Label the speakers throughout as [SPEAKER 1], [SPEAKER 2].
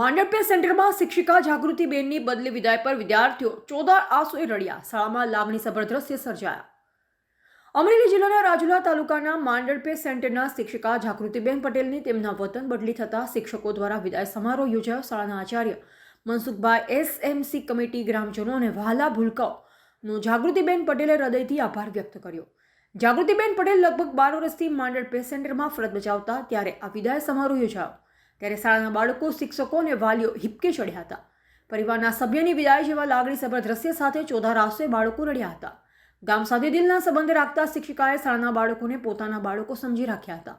[SPEAKER 1] માંડરપે સેન્ટરમાં શિક્ષિકા જાગૃતિબેનની બદલી વિદાય પર વિદ્યાર્થીઓ ચોદાર આંસુએ રડ્યા. શાળામાં લાગણીસભર દ્રશ્ય સર્જાયા. અમરેલી જિલ્લાના રાજુલા તાલુકાના માંડરપે સેન્ટરના શિક્ષિકા જાગૃતિબેન પટેલની તેમના વતન બદલી થતાં શિક્ષકો દ્વારા વિદાય સમારોહ યોજાયો. શાળાના આચાર્ય મનસુખભાઈ એસએમસી કમિટી ગ્રામજનો અને વહાલા ભૂલકાઓનો જાગૃતિબેન પટેલે હૃદયથી આભાર વ્યક્ત કર્યો. જાગૃતિબેન પટેલ લગભગ બાર વર્ષથી માંડરપે સેન્ટરમાં ફરજ બજાવતા ત્યારે આ વિદાય સમારોહ યોજાયો. ત્યારે શાળાના બાળકો, શિક્ષકો અને વાલીઓ હિપકે ચડ્યા હતા. પરિવારના સભ્યની વિદાય જેવા લાગણીસભર દ્રશ્ય સાથે ચોધા રાસે બાળકો રડ્યા હતા. ગામ સાથે દિલના સંબંધ રાખતા શિક્ષિકાએ શાળાના બાળકોને પોતાના બાળકો સમજી રાખ્યા હતા.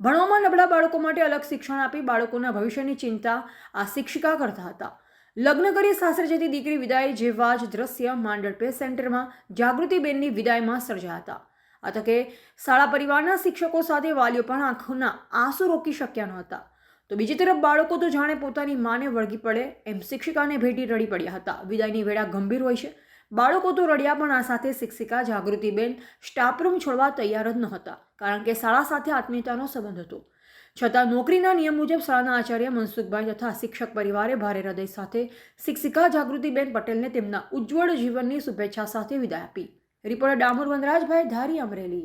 [SPEAKER 1] ભણવામાં નબળા બાળકો માટે અલગ શિક્ષણ આપી બાળકોના ભવિષ્યની ચિંતા આ શિક્ષિકા કરતા હતા. લગ્ન કરી સાસરે જતી દીકરી વિદાય જેવા જ દ્રશ્ય માંડળપે સેન્ટરમાં જાગૃતિબેનની વિદાયમાં સર્જાયા હતા. આ તકે શાળા પરિવારના શિક્ષકો સાથે વાલીઓ પણ આંખોના આંસુ રોકી શક્યા નહોતા તો બીજી તરફ બાળકો તો જાણે પોતાની માને વળગી પડે. એમ શિક્ષિકાને ભેટી રડી પડ્યા હતા. વિદાયની વેળા ગંભીર હોય છે. બાળકો તો રડ્યા પણ આ સાથે શિક્ષિકા જાગૃતિબેન સ્ટાફરૂમ છોડવા તૈયાર જ નહોતા, કારણ કે શાળા સાથે આત્મીયતાનો સંબંધ હતો. છતાં નોકરીના નિયમ મુજબ શાળાના આચાર્ય મનસુખભાઈ તથા શિક્ષક પરિવારે ભારે હૃદય સાથે શિક્ષિકા જાગૃતિબેન પટેલને તેમના ઉજ્જવળ જીવનની શુભેચ્છા સાથે વિદાય આપી. રિપોર્ટર ડામોર વનરાજભાઈ, ધારી અમરેલી.